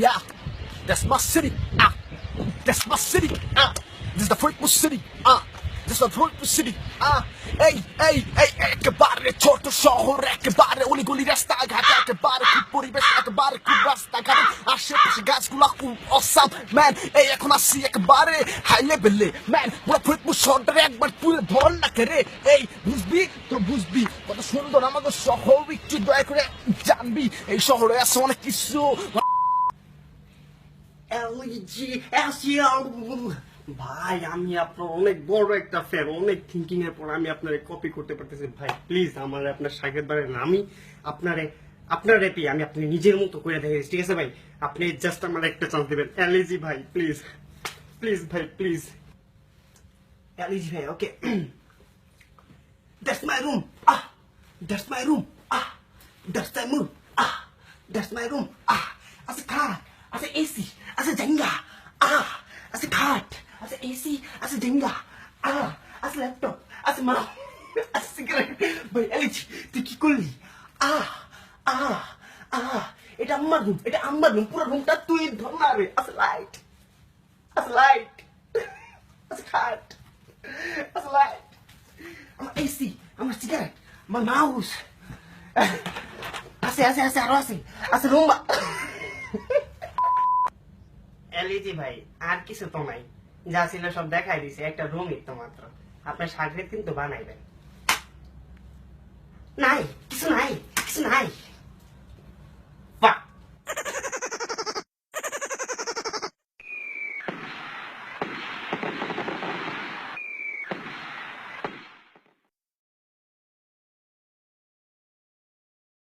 Yeah, that's my city. Ah, that's my city. Ah, this is the Fruitful city. Ah, this is the Fruitful city. Ah, এই এই এই একেবারে ছোট শহর একেবারে অলিগলি রাস্তাঘাট একেবারে খুব পরিবেশ একেবারে খুব রাস্তাঘাট আশেপাশে গাছগুলা খুব অসাম ম্যান এই এখন আসছি একেবারে হাই লেভেলে ম্যান পুরো ফরিদপুর শহরটারে একবার ধর না কে রে এই বুঝবি তো বুঝবি কত সুন্দর আমাদের শহর একটু দয়া করে জানবি এই শহরে আছে অনেক কিছু ভাই আমি আপনার অনেক বড় একটা ফ্যান অনেক থিঙ্কিং এর পর আমি আপনার কপি করতে পারতেছি ভাই প্লিজ আমার আপনার সাগের বারে আমি আপনারে আপনার রেপি আমি আপনি নিজের মতো করে দেখেছি ঠিক আছে ভাই আপনি জাস্ট আমার একটা চান্স দিবেন এলজি ভাই প্লিজ প্লিজ ভাই প্লিজ এলজি ভাই okay That's my room. Ah, that's my room. Ah, that's my room. Ah, that's my room. Ah, as a car, as Ah, as a AC, as a Jenga. Ah, as a laptop, as a mouse, as a cigarette. ভাই এলিচ তুই কি করলি আহ আহ আহ এটা আমার room এটা আমার room পুরো রুমটা তুই ধর না রে a light as a cart as a light আমার এসি আমার সিগারেট আমার মাউস আছে আছে আছে আরও আছে আছে রুম্বা এলইজি ভাই, আর কিছু তো নাই। যা ছিল সব দেখাই দিছে, একটা রুম তো মাত্র। আপনার সাগরে কিন্তু বানাইবেন। নাই, কিছু নাই।